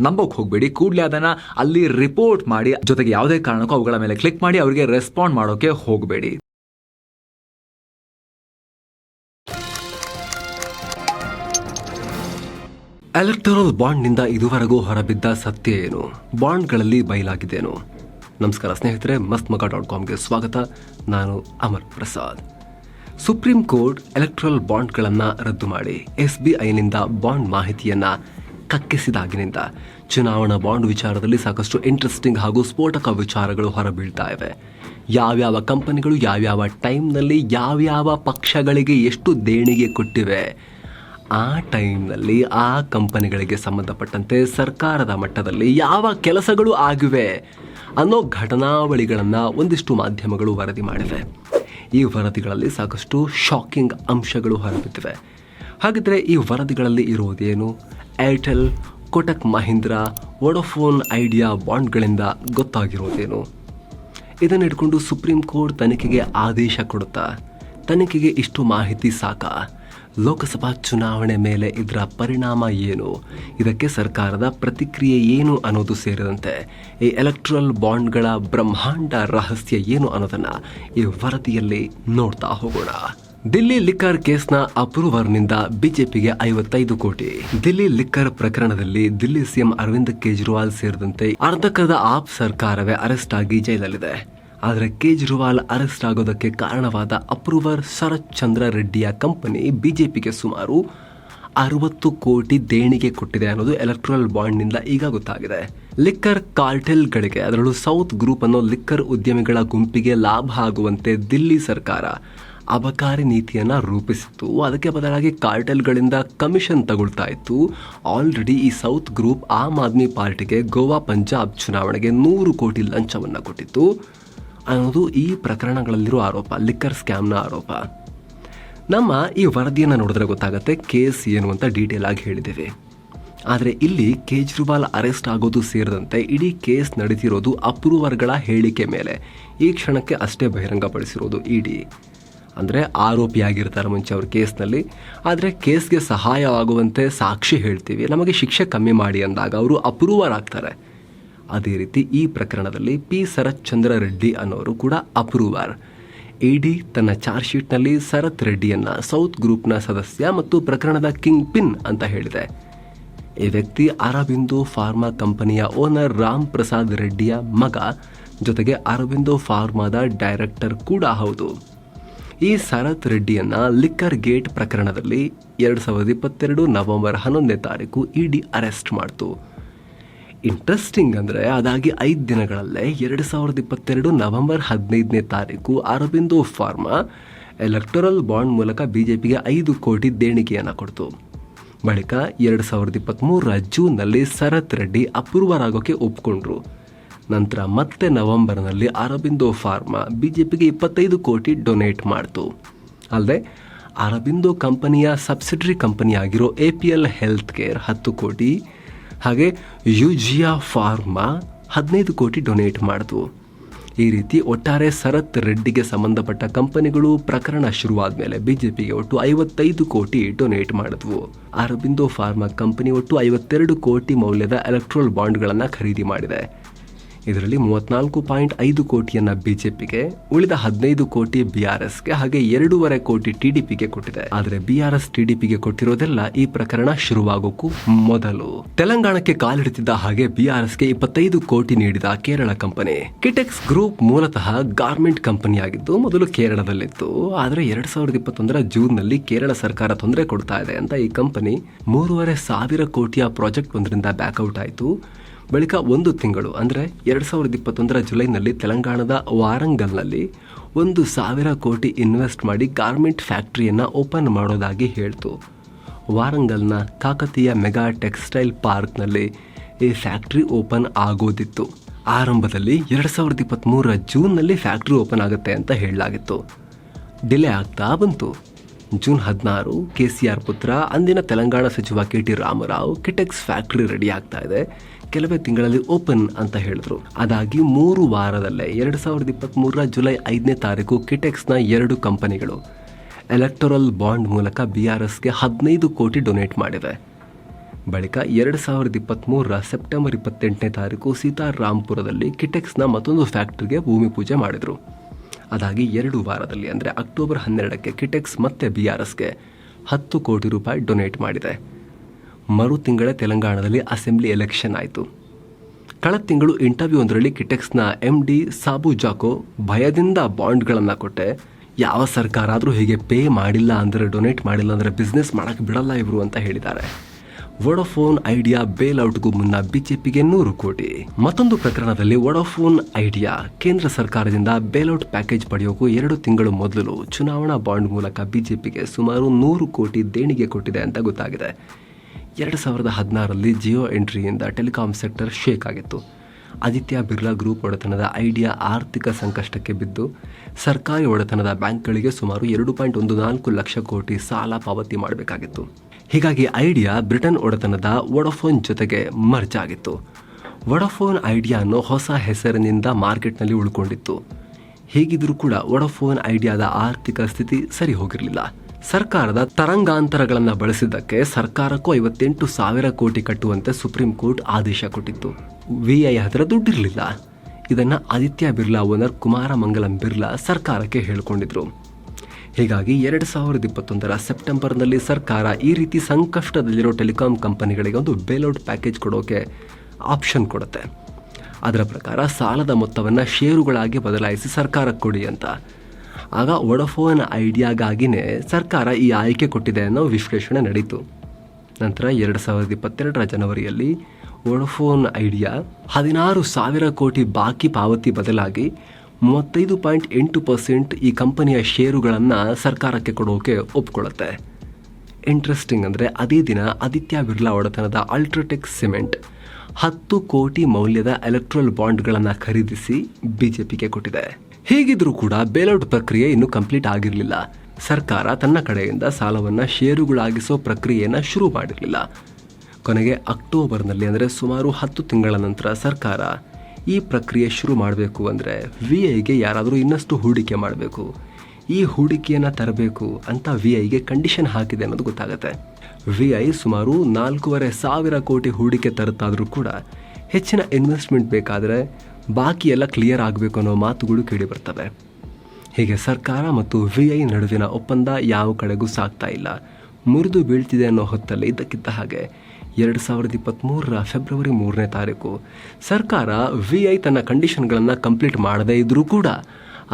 ನಂಬೋಕ್ ಹೋಗಬೇಡಿ. ಕೂಡಲೇ ಅದನ್ನ ಅಲ್ಲಿ ರಿಪೋರ್ಟ್ ಮಾಡಿ, ಜೊತೆಗೆ ಯಾವುದೇ ಕಾರಣಕ್ಕೂ ಅವುಗಳ ಮೇಲೆ ಕ್ಲಿಕ್ ಮಾಡಿ, ಅವರಿಗೆ ರೆಸ್ಪಾಂಡ್ ಮಾಡೋಕೆ ಹೋಗಬೇಡಿ. ಎಲೆಕ್ಟರಲ್ ಬಾಂಡ್ನಿಂದ ಇದುವರೆಗೂ ಹೊರಬಿದ್ದ ಸತ್ಯ ಏನು? ಬಾಂಡ್ಗಳಲ್ಲಿ ಬಯಲಾಗಿದ್ದೇನು? ನಮಸ್ಕಾರ ಸ್ನೇಹಿತರೆ ಮಸ್ತ್ ಮಗ ಡಾಟ್ ಕಾಮ್ಗೆ ಸ್ವಾಗತ. ನಾನು Amar Prasad. Supreme court electoral ಬಾಂಡ್ಗಳನ್ನು ರದ್ದು ಮಾಡಿ. ಎಸ್ ಬಿ ಐನಿಂದ ಬಾಂಡ್ ಮಾಹಿತಿಯನ್ನ ಕಕ್ಕಿಸಿದಾಗಿನಿಂದ ಚುನಾವಣಾ ಬಾಂಡ್ ವಿಚಾರದಲ್ಲಿ ಸಾಕಷ್ಟು ಇಂಟ್ರೆಸ್ಟಿಂಗ್ ಹಾಗೂ ಸ್ಫೋಟಕ ವಿಚಾರಗಳು ಹೊರಬೀಳ್ತಾ ಇವೆ. ಯಾವ್ಯಾವ ಕಂಪನಿಗಳು ಯಾವ್ಯಾವ ಟೈಮ್ನಲ್ಲಿ ಯಾವ್ಯಾವ ಪಕ್ಷಗಳಿಗೆ ಎಷ್ಟು ದೇಣಿಗೆ ಕೊಟ್ಟಿವೆ? ಆ ಟೈಮ್ನಲ್ಲಿ ಆ ಕಂಪನಿಗಳಿಗೆ ಸಂಬಂಧಪಟ್ಟಂತೆ ಸರ್ಕಾರದ ಮಟ್ಟದಲ್ಲಿ ಯಾವ ಕೆಲಸಗಳು ಆಗಿವೆ ಅನ್ನೋ ಘಟನಾವಳಿಗಳನ್ನು ಒಂದಿಷ್ಟು ಮಾಧ್ಯಮಗಳು ವರದಿ ಮಾಡಿವೆ. ಈ ವರದಿಗಳಲ್ಲಿ ಸಾಕಷ್ಟು ಶಾಕಿಂಗ್ ಅಂಶಗಳು ಹೊರಬಿದ್ದಿವೆ. ಹಾಗಿದ್ರೆ ಈ ವರದಿಗಳಲ್ಲಿ ಇರುವುದೇನು? Airtel Kotak Mahindra Vodafone Idea ಬಾಂಡ್ಗಳಿಂದ ಗೊತ್ತಾಗಿರೋದೇನು? ಇದನ್ನು ಇಟ್ಕೊಂಡು ಸುಪ್ರೀಂ ಕೋರ್ಟ್ ತನಿಖೆಗೆ ಆದೇಶ ಕೊಡುತ್ತಾ? ತನಿಖೆಗೆ ಇಷ್ಟು ಮಾಹಿತಿ ಸಾಕಾ? ಲೋಕಸಭಾ ಚುನಾವಣೆ ಮೇಲೆ ಇದರ ಪರಿಣಾಮ ಏನು? ಇದಕ್ಕೆ ಸರ್ಕಾರದ ಪ್ರತಿಕ್ರಿಯೆ ಏನು ಅನ್ನೋದು ಸೇರಿದಂತೆ ಈ ಎಲೆಕ್ಟ್ರಲ್ ಬಾಂಡ್ಗಳ ಬ್ರಹ್ಮಾಂಡ ರಹಸ್ಯ ಏನು ಅನ್ನೋದನ್ನು ಈ ವರದಿಯಲ್ಲಿ ನೋಡ್ತಾ ಹೋಗೋಣ. ದಿಲ್ಲಿ ಲಿಕ್ಕರ್ ಕೇಸ್ನ ಅಪ್ರೂವರ್ನಿಂದ ಬಿಜೆಪಿಗೆ ಐವತ್ತೈದು ಕೋಟಿ. ದಿಲ್ಲಿ ಲಿಕ್ಕರ್ ಪ್ರಕರಣದಲ್ಲಿ ದಿಲ್ಲಿ ಸಿಎಂ ಅರವಿಂದ್ ಕೇಜ್ರಿವಾಲ್ ಸೇರಿದಂತೆ ಅರ್ಧಕದ ಆಪ್ ಸರ್ಕಾರವೇ ಅರೆಸ್ಟ್ ಆಗಿ ಜೈಲಲ್ಲಿದೆ. ಆದರೆ ಕೇಜ್ರಿವಾಲ್ ಅರೆಸ್ಟ್ ಆಗೋದಕ್ಕೆ ಕಾರಣವಾದ ಅಪ್ರೂವರ್ ಶರತ್ ಚಂದ್ರ ರೆಡ್ಡಿಯ ಕಂಪನಿ ಬಿಜೆಪಿಗೆ ಸುಮಾರು ಅರವತ್ತು ಕೋಟಿ ದೇಣಿಗೆ ಕೊಟ್ಟಿದೆ ಅನ್ನೋದು ಎಲೆಕ್ಟ್ರಲ್ ಬಾಂಡ್ನಿಂದ ಈಗ ಗೊತ್ತಾಗಿದೆ. ಲಿಕ್ಕರ್ ಕಾರ್ಟೆಲ್ಗಳಿಗೆ ಅದರಲ್ಲೂ ಸೌತ್ ಗ್ರೂಪ್ ಅನ್ನೋ ಲಿಕ್ಕರ್ ಉದ್ಯಮಿಗಳ ಗುಂಪಿಗೆ ಲಾಭ ಆಗುವಂತೆ ದಿಲ್ಲಿ ಸರ್ಕಾರ ಅಬಕಾರಿ ನೀತಿಯನ್ನ ರೂಪಿಸಿತ್ತು. ಅದಕ್ಕೆ ಬದಲಾಗಿ ಕಾರ್ಟೆಲ್ಗಳಿಂದ ಕಮಿಷನ್ ತಗೊಳ್ತಾ ಇತ್ತು. ಆಲ್ರೆಡಿ ಈ ಸೌತ್ ಗ್ರೂಪ್ ಆಮ್ ಆದ್ಮಿ ಪಾರ್ಟಿಗೆ ಗೋವಾ ಪಂಜಾಬ್ ಚುನಾವಣೆಗೆ ನೂರು ಕೋಟಿ ಲಂಚವನ್ನು ಕೊಟ್ಟಿತ್ತು. ಅನ್ನೋದು ಈ ಪ್ರಕರಣಗಳಲ್ಲಿರೋ ಆರೋಪ, ಲಿಕ್ಕರ್ ಸ್ಕ್ಯಾಮ್ನ ಆರೋಪ. ನಮ್ಮ ಈ ವರದಿಯನ್ನು ನೋಡಿದ್ರೆ ಗೊತ್ತಾಗುತ್ತೆ ಕೇಸ್ ಏನು ಅಂತ ಡೀಟೇಲ್ ಆಗಿ ಹೇಳಿದ್ದೇವೆ. ಆದರೆ ಇಲ್ಲಿ ಕೇಜ್ರಿವಾಲ್ ಅರೆಸ್ಟ್ ಆಗೋದು ಸೇರಿದಂತೆ ಇಡೀ ಕೇಸ್ ನಡೆದಿರೋದು ಅಪ್ರೂವರ್ಗಳ ಹೇಳಿಕೆ ಮೇಲೆ. ಈ ಕ್ಷಣಕ್ಕೆ ಅಷ್ಟೇ ಬಹಿರಂಗಪಡಿಸಿರೋದು ಇಡಿ. ಅಂದರೆ ಆರೋಪಿಯಾಗಿರ್ತಾರೆ ಮುಂಚೆ ಅವ್ರ ಕೇಸ್ನಲ್ಲಿ. ಆದರೆ ಕೇಸ್ಗೆ ಸಹಾಯವಾಗುವಂತೆ ಸಾಕ್ಷಿ ಹೇಳ್ತೀವಿ. ನಮಗೆ ಶಿಕ್ಷೆ ಕಮ್ಮಿ ಮಾಡಿ ಅಂದಾಗ ಅವರು ಅಪ್ರೂವರ್ ಆಗ್ತಾರೆ. ಅದೇ ರೀತಿ ಈ ಪ್ರಕರಣದಲ್ಲಿ ಪಿ ಶರತ್ ಚಂದ್ರ ರೆಡ್ಡಿ ಅನ್ನೋರು ಕೂಡ ಅಪ್ರೂವರ್. ಡಿ ತನ್ನ ಚಾರ್ಜ್ ಶೀಟ್ನಲ್ಲಿ ಶರತ್ ರೆಡ್ಡಿಯನ್ನ ಸೌತ್ ಗ್ರೂಪ್ನ ಸದಸ್ಯ ಮತ್ತು ಪ್ರಕರಣದ ಕಿಂಗ್ ಪಿನ್ ಅಂತ ಹೇಳಿದೆ. ಈ ವ್ಯಕ್ತಿ ಅರಬಿಂದೋ ಫಾರ್ಮಾ ಕಂಪನಿಯ ಓನರ್ ರಾಮ್ ಪ್ರಸಾದ್ ರೆಡ್ಡಿಯ ಮಗ. ಜೊತೆಗೆ ಅರಬಿಂದೋ ಫಾರ್ಮಾದ ಡೈರೆಕ್ಟರ್ ಕೂಡ ಹೌದು. ಈ ಶರತ್ ರೆಡ್ಡಿಯನ್ನ ಲಿಕ್ಕರ್ ಗೇಟ್ ಪ್ರಕರಣದಲ್ಲಿ ಎರಡು ಸಾವಿರದ ಇಪ್ಪತ್ತೆರಡು ನವೆಂಬರ್ ಹನ್ನೊಂದನೇ ತಾರೀಕು ಇಡಿ ಅರೆಸ್ಟ್ ಮಾಡ್ತು. ಇಂಟ್ರೆಸ್ಟಿಂಗ್ ಅಂದರೆ ಅದಾಗಿ ಐದು ದಿನಗಳಲ್ಲೇ ಎರಡು ಸಾವಿರದ ಇಪ್ಪತ್ತೆರಡು ನವೆಂಬರ್ ಹದಿನೈದನೇ ತಾರೀಕು ಅರಬಿಂದೋ ಫಾರ್ಮಾ ಎಲೆಕ್ಟರಲ್ ಬಾಂಡ್ ಮೂಲಕ ಬಿ ಜೆ ಪಿಗೆ ಐದು ಕೋಟಿ ದೇಣಿಗೆಯನ್ನು ಕೊಡ್ತು. ಬಳಿಕ ಎರಡು ಸಾವಿರದ ಇಪ್ಪತ್ತ್ಮೂರರ ಜೂನ್ನಲ್ಲಿ ಶರತ್ ರೆಡ್ಡಿ ಅಪೂರ್ವರಾಗೋಕ್ಕೆ ಒಪ್ಕೊಂಡ್ರು. ನಂತರ ಮತ್ತೆ ನವೆಂಬರ್ನಲ್ಲಿ ಅರಬಿಂದೋ ಫಾರ್ಮಾ ಬಿಜೆಪಿಗೆ ಇಪ್ಪತ್ತೈದು ಕೋಟಿ ಡೊನೇಟ್ ಮಾಡಿತು. ಅಲ್ಲದೆ ಅರಬಿಂದೋ ಕಂಪನಿಯ ಸಬ್ಸಿಡರಿ ಕಂಪನಿಯಾಗಿರೋ A P L health care ಹತ್ತು ಕೋಟಿ, ಹಾಗೆ ಯುಜಿಯಾ ಫಾರ್ಮಾ ಹದಿನೈದು ಕೋಟಿ ಡೊನೇಟ್ ಮಾಡಿತು. ಈ ರೀತಿ ಒಟ್ಟಾರೆ ಸರತ್ ರೆಡ್ಡಿಗೆ ಸಂಬಂಧಪಟ್ಟ ಕಂಪನಿಗಳು ಪ್ರಕರಣ ಶುರುವಾದ ಮೇಲೆ ಬಿಜೆಪಿಗೆ ಒಟ್ಟು ಐವತ್ತೈದು ಕೋಟಿ ಡೊನೇಟ್ ಮಾಡಿದ್ವು. ಅರಬಿಂದೋ ಫಾರ್ಮಾ ಕಂಪನಿ ಒಟ್ಟು ಐವತ್ತೆರಡು ಕೋಟಿ ಮೌಲ್ಯದ ಎಲೆಕ್ಟ್ರೋಲ್ ಬಾಂಡ್ಗಳನ್ನು ಖರೀದಿ ಮಾಡಿದೆ. ಇದರಲ್ಲಿ ಮೂವತ್ನಾಲ್ಕು ಪಾಯಿಂಟ್ ಐದು ಕೋಟಿಯನ್ನ ಬಿಜೆಪಿಗೆ, ಉಳಿದ ಹದಿನೈದು ಕೋಟಿ ಬಿಆರ್ಎಸ್ಗೆ ಹಾಗೆ ಎರಡೂವರೆ ಕೋಟಿ ಟಿಡಿಪಿಗೆ ಕೊಟ್ಟಿದೆ. ಆದರೆ ಬಿಆರ್ಎಸ್ ಟಿಡಿಪಿಗೆ ಕೊಟ್ಟಿರೋದೆಲ್ಲ ಈ ಪ್ರಕರಣ ಶುರುವಾಗೋಕ್ಕೂ ಮೊದಲು. ತೆಲಂಗಾಣಕ್ಕೆ ಕಾಲಿಡುತ್ತಿದ್ದ ಹಾಗೆ ಬಿಆರ್ಎಸ್ಗೆ ಇಪ್ಪತ್ತೈದು ಕೋಟಿ ನೀಡಿದ ಕೇರಳ ಕಂಪನಿ. ಕಿಟೆಕ್ಸ್ ಗ್ರೂಪ್ ಮೂಲತಃ ಗಾರ್ಮೆಂಟ್ ಕಂಪನಿಯಾಗಿದ್ದು ಮೊದಲು ಕೇರಳದಲ್ಲಿತ್ತು. ಆದರೆ ಎರಡ್ ಸಾವಿರದ ಇಪ್ಪತ್ತೊಂದರ ಜೂನ್ನಲ್ಲಿ ಕೇರಳ ಸರ್ಕಾರ ತೊಂದರೆ ಕೊಡ್ತಾ ಇದೆ ಅಂತ ಈ ಕಂಪನಿ ಮೂರುವರೆ ಸಾವಿರ ಕೋಟಿಯ ಪ್ರಾಜೆಕ್ಟ್ ಒಂದರಿಂದ ಬ್ಯಾಕ್ಔಟ್ ಆಯಿತು. ಬಳಿಕ ಒಂದು ತಿಂಗಳು, ಅಂದರೆ ಎರಡು ಸಾವಿರದ ಇಪ್ಪತ್ತೊಂದರ ಜುಲೈನಲ್ಲಿ ತೆಲಂಗಾಣದ ವಾರಂಗಲ್ನಲ್ಲಿ ಒಂದು ಸಾವಿರ ಕೋಟಿ ಇನ್ವೆಸ್ಟ್ ಮಾಡಿ ಗಾರ್ಮೆಂಟ್ ಫ್ಯಾಕ್ಟ್ರಿಯನ್ನು ಓಪನ್ ಮಾಡೋದಾಗಿ ಹೇಳ್ತು. ವಾರಂಗಲ್ನ ಕಾಕತೀಯ ಮೆಗಾ ಟೆಕ್ಸ್ಟೈಲ್ ಪಾರ್ಕ್ನಲ್ಲಿ ಈ ಫ್ಯಾಕ್ಟ್ರಿ ಓಪನ್ ಆಗೋದಿತ್ತು. ಆರಂಭದಲ್ಲಿ ಎರಡು ಸಾವಿರದ ಇಪ್ಪತ್ತ್ಮೂರರ ಜೂನ್ನಲ್ಲಿ ಫ್ಯಾಕ್ಟ್ರಿ ಓಪನ್ ಆಗುತ್ತೆ ಅಂತ ಹೇಳಲಾಗಿತ್ತು. ಡಿಲೇ ಆಗ್ತಾ ಬಂತು. ಜೂನ್ ಹದಿನಾರು, ಕೆ ಸಿ ಆರ್ ಪುತ್ರ, ಅಂದಿನ ತೆಲಂಗಾಣ ಸಚಿವ K T Ramarao, Kitex factory ready ಆಗ್ತಾ ಇದೆ. ಕೆಲವೇ ತಿಂಗಳಲ್ಲಿ ಓಪನ್ ಅಂತ ಹೇಳಿದ್ರು. ಅದಾಗಿ ಮೂರು ವಾರದಲ್ಲೇ ಎರಡು ಸಾವಿರದ ಇಪ್ಪತ್ತ್ಮೂರರ ಜುಲೈ ಐದನೇ ತಾರೀಕು ಕಿಟೆಕ್ಸ್ನ ಎರಡು ಕಂಪನಿಗಳು ಎಲೆಕ್ಟೋರಲ್ ಬಾಂಡ್ ಮೂಲಕ ಬಿ ಆರ್ ಎಸ್ಗೆ ಹದಿನೈದು ಕೋಟಿ ಡೊನೇಟ್ ಮಾಡಿವೆ. ಬಳಿಕ ಎರಡು ಸಾವಿರದ ಇಪ್ಪತ್ತ್ಮೂರರ ಸೆಪ್ಟೆಂಬರ್ ಇಪ್ಪತ್ತೆಂಟನೇ ತಾರೀಕು ಸೀತಾರಾಮ್ಪುರದಲ್ಲಿ ಕಿಟೆಕ್ಸ್ನ ಮತ್ತೊಂದು ಫ್ಯಾಕ್ಟ್ರಿಗೆ ಭೂಮಿ ಪೂಜೆ ಮಾಡಿದರು. ಅದಾಗಿ ಎರಡು ವಾರದಲ್ಲಿ ಅಂದರೆ ಅಕ್ಟೋಬರ್ ಹನ್ನೆರಡಕ್ಕೆ ಕಿಟೆಕ್ಸ್ ಮತ್ತೆ ಬಿ ಆರ್ ಎಸ್ಗೆ ಹತ್ತು ಕೋಟಿ ರೂಪಾಯಿ ಡೊನೇಟ್ ಮಾಡಿದೆ. ಮರು ತಿಂಗಳ ತೆಲಂಗಾಣದಲ್ಲಿ ಅಸೆಂಬ್ಲಿ ಎಲೆಕ್ಷನ್ ಆಯಿತು. ಕಳೆದ ತಿಂಗಳು ಇಂಟರ್ವ್ಯೂ ಒಂದರಲ್ಲಿ ಕಿಟೆಕ್ಸ್ನ ಎಂ ಡಿ ಸಾಬು ಜಾಕೋ ಭಯದಿಂದ ಬಾಂಡ್ಗಳನ್ನು ಕೊಟ್ಟೆ. ಯಾವ ಸರ್ಕಾರ ಆದರೂ ಹೀಗೆ ಪೇ ಮಾಡಿಲ್ಲ ಅಂದರೆ, ಡೊನೇಟ್ ಮಾಡಿಲ್ಲ ಅಂದರೆ ಬಿಸ್ನೆಸ್ ಮಾಡೋಕ್ಕೆ ಬಿಡಲ್ಲ ಇವರು ಅಂತ ಹೇಳಿದ್ದಾರೆ. ವೊಡೋಫೋನ್ ಐಡಿಯಾ ಬೇಲ್ ಔಟ್ಗೂ ಮುನ್ನ ಬಿಜೆಪಿಗೆ ನೂರು ಕೋಟಿ. ಮತ್ತೊಂದು ಪ್ರಕರಣದಲ್ಲಿ ವೊಡೋಫೋನ್ ಐಡಿಯಾ ಕೇಂದ್ರ ಸರ್ಕಾರದಿಂದ ಬೇಲ್ಔಟ್ ಪ್ಯಾಕೇಜ್ ಪಡೆಯೋಕ್ಕೂ ಎರಡು ತಿಂಗಳು ಮೊದಲು ಚುನಾವಣಾ ಬಾಂಡ್ ಮೂಲಕ ಬಿಜೆಪಿಗೆ ಸುಮಾರು ನೂರು ಕೋಟಿ ದೇಣಿಗೆ ಕೊಟ್ಟಿದೆ ಅಂತ ಗೊತ್ತಾಗಿದೆ. ಎರಡು ಸಾವಿರದ ಹದಿನಾರರಲ್ಲಿ ಜಿಯೋ ಎಂಟ್ರಿಯಿಂದ ಟೆಲಿಕಾಂ ಸೆಕ್ಟರ್ ಶೇಕ್ ಆಗಿತ್ತು. ಆದಿತ್ಯ ಬಿರ್ಲಾ ಗ್ರೂಪ್ ಒಡೆತನದ ಐಡಿಯಾ ಆರ್ಥಿಕ ಸಂಕಷ್ಟಕ್ಕೆ ಬಿದ್ದು, ಸರ್ಕಾರಿ ಒಡೆತನದ ಬ್ಯಾಂಕ್ಗಳಿಗೆ ಸುಮಾರು ಎರಡು ಪಾಯಿಂಟ್ ಒಂದು ನಾಲ್ಕು ಲಕ್ಷ ಕೋಟಿ ಸಾಲ ಪಾವತಿ ಮಾಡಬೇಕಾಗಿತ್ತು. ಹೀಗಾಗಿ ಐಡಿಯಾ ಬ್ರಿಟನ್ ಒಡೆತನದ ವೊಡಫೋನ್ ಜೊತೆಗೆ ಮರ್ಜ್ ಆಗಿತ್ತು. ವೊಡಫೋನ್ ಐಡಿಯಾ ಅನ್ನೋ ಹೊಸ ಹೆಸರಿನಿಂದ ಮಾರ್ಕೆಟ್ನಲ್ಲಿ ಉಳ್ಕೊಂಡಿತ್ತು. ಹೇಗಿದ್ರೂ ಕೂಡ ವೊಡಫೋನ್ ಐಡಿಯಾದ ಆರ್ಥಿಕ ಸ್ಥಿತಿ ಸರಿ ಹೋಗಿರಲಿಲ್ಲ. ಸರ್ಕಾರದ ತರಂಗಾಂತರಗಳನ್ನು ಬಳಸಿದ್ದಕ್ಕೆ ಸರ್ಕಾರಕ್ಕೂ ಐವತ್ತೆಂಟು ಸಾವಿರ ಕೋಟಿ ಕಟ್ಟುವಂತೆ ಸುಪ್ರೀಂ ಕೋರ್ಟ್ ಆದೇಶ ಕೊಟ್ಟಿತ್ತು. ವಿ ಐ ಹತ್ರ ದುಡ್ಡಿರಲಿಲ್ಲ. ಇದನ್ನು ಆದಿತ್ಯ ಬಿರ್ಲಾ ಓನರ್ ಕುಮಾರ ಮಂಗಲಂ ಬಿರ್ಲಾ ಸರ್ಕಾರಕ್ಕೆ ಹೇಳಿಕೊಂಡಿದ್ರು. ಹೀಗಾಗಿ ಎರಡು ಸಾವಿರದ ಇಪ್ಪತ್ತೊಂದರ ಸೆಪ್ಟೆಂಬರ್ನಲ್ಲಿ ಸರ್ಕಾರ ಈ ರೀತಿ ಸಂಕಷ್ಟದಲ್ಲಿರೋ ಟೆಲಿಕಾಂ ಕಂಪನಿಗಳಿಗೆ ಒಂದು ಬೇಲೌಟ್ ಪ್ಯಾಕೇಜ್ ಕೊಡೋಕೆ ಆಪ್ಷನ್ ಕೊಡುತ್ತೆ. ಅದರ ಪ್ರಕಾರ ಸಾಲದ ಮೊತ್ತವನ್ನು ಷೇರುಗಳಾಗಿ ಬದಲಾಯಿಸಿ ಸರ್ಕಾರಕ್ಕೆ ಕೊಡಿ ಅಂತ. ಆಗ ವೊಡಫೋನ್ ಐಡಿಯಾಗಾಗಿನೇ ಸರ್ಕಾರ ಈ ಆಯ್ಕೆ ಕೊಟ್ಟಿದೆ ಅನ್ನೋ ವಿಶ್ಲೇಷಣೆ ನಡೀತು. ನಂತರ ಎರಡು ಸಾವಿರದ ಇಪ್ಪತ್ತೆರಡರ ಜನವರಿಯಲ್ಲಿ ವೊಡಫೋನ್ ಐಡಿಯಾ ಹದಿನಾರು ಸಾವಿರ ಕೋಟಿ ಬಾಕಿ ಪಾವತಿ ಬದಲಾಗಿ ಮೂವತ್ತೈದು ಪಾಯಿಂಟ್ ಎಂಟು ಪರ್ಸೆಂಟ್ ಈ ಕಂಪನಿಯ ಷೇರುಗಳನ್ನು ಸರ್ಕಾರಕ್ಕೆ ಕೊಡೋಕೆ ಒಪ್ಕೊಳ್ಳುತ್ತೆ. ಇಂಟ್ರೆಸ್ಟಿಂಗ್ ಅಂದರೆ ಅದೇ ದಿನ ಆದಿತ್ಯ ಬಿರ್ಲಾ ಒಡೆತನದ ಅಲ್ಟ್ರಾಟೆಕ್ ಸಿಮೆಂಟ್ ಹತ್ತು ಕೋಟಿ ಮೌಲ್ಯದ ಎಲೆಕ್ಟ್ರಲ್ ಬಾಂಡ್ಗಳನ್ನು ಖರೀದಿಸಿ ಬಿಜೆಪಿಗೆ ಕೊಟ್ಟಿದೆ. ಹೀಗಿದ್ರೂ ಕೂಡ ಬೇಲೌಟ್ ಪ್ರಕ್ರಿಯೆ ಇನ್ನೂ ಕಂಪ್ಲೀಟ್ ಆಗಿರಲಿಲ್ಲ. ಸರ್ಕಾರ ತನ್ನ ಕಡೆಯಿಂದ ಸಾಲವನ್ನು ಷೇರುಗಳಾಗಿಸೋ ಪ್ರಕ್ರಿಯೆಯನ್ನು ಶುರು ಮಾಡಿರಲಿಲ್ಲ. ಕೊನೆಗೆ ಅಕ್ಟೋಬರ್ನಲ್ಲಿ ಅಂದರೆ ಸುಮಾರು ಹತ್ತು ತಿಂಗಳ ನಂತರ ಸರ್ಕಾರ ಈ ಪ್ರಕ್ರಿಯೆ ಶುರು ಮಾಡಬೇಕು ಅಂದರೆ ವಿ ಐಗೆ ಯಾರಾದರೂ ಇನ್ನಷ್ಟು ಹೂಡಿಕೆ ಮಾಡಬೇಕು. ಈ ಹೂಡಿಕೆಯನ್ನು ತರಬೇಕು ಅಂತ ವಿ ಐಗೆ ಕಂಡೀಷನ್ ಹಾಕಿದೆ ಅನ್ನೋದು ಗೊತ್ತಾಗುತ್ತೆ. ವಿ ಐ ಸುಮಾರು ನಾಲ್ಕೂವರೆ ಸಾವಿರ ಕೋಟಿ ಹೂಡಿಕೆ ತರುತ್ತಾದರೂ ಕೂಡ ಹೆಚ್ಚಿನ ಇನ್ವೆಸ್ಟ್ಮೆಂಟ್ ಬೇಕಾದರೆ ಬಾಕಿ ಎಲ್ಲ ಕ್ಲಿಯರ್ ಆಗಬೇಕು ಅನ್ನೋ ಮಾತುಗಳು ಕೇಳಿ ಬರ್ತವೆ. ಹೀಗೆ ಸರ್ಕಾರ ಮತ್ತು ವಿ ಐ ನಡುವಿನ ಒಪ್ಪಂದ ಯಾವ ಕಡೆಗೂ ಸಾಗ್ತಾ ಇಲ್ಲ. ಮುರಿದು ಬೀಳ್ತಿದೆ ಅನ್ನೋ ಹೊತ್ತಲ್ಲಿ ಇದ್ದಕ್ಕಿದ್ದ ಹಾಗೆ ಎರಡು ಸಾವಿರದ ಇಪ್ಪತ್ತ್ಮೂರರ ಫೆಬ್ರವರಿ ಮೂರನೇ ತಾರೀಕು ಸರ್ಕಾರ ವಿ ಐ ತನ್ನ ಕಂಡೀಷನ್ಗಳನ್ನು ಕಂಪ್ಲೀಟ್ ಮಾಡದೇ ಇದ್ದರೂ ಕೂಡ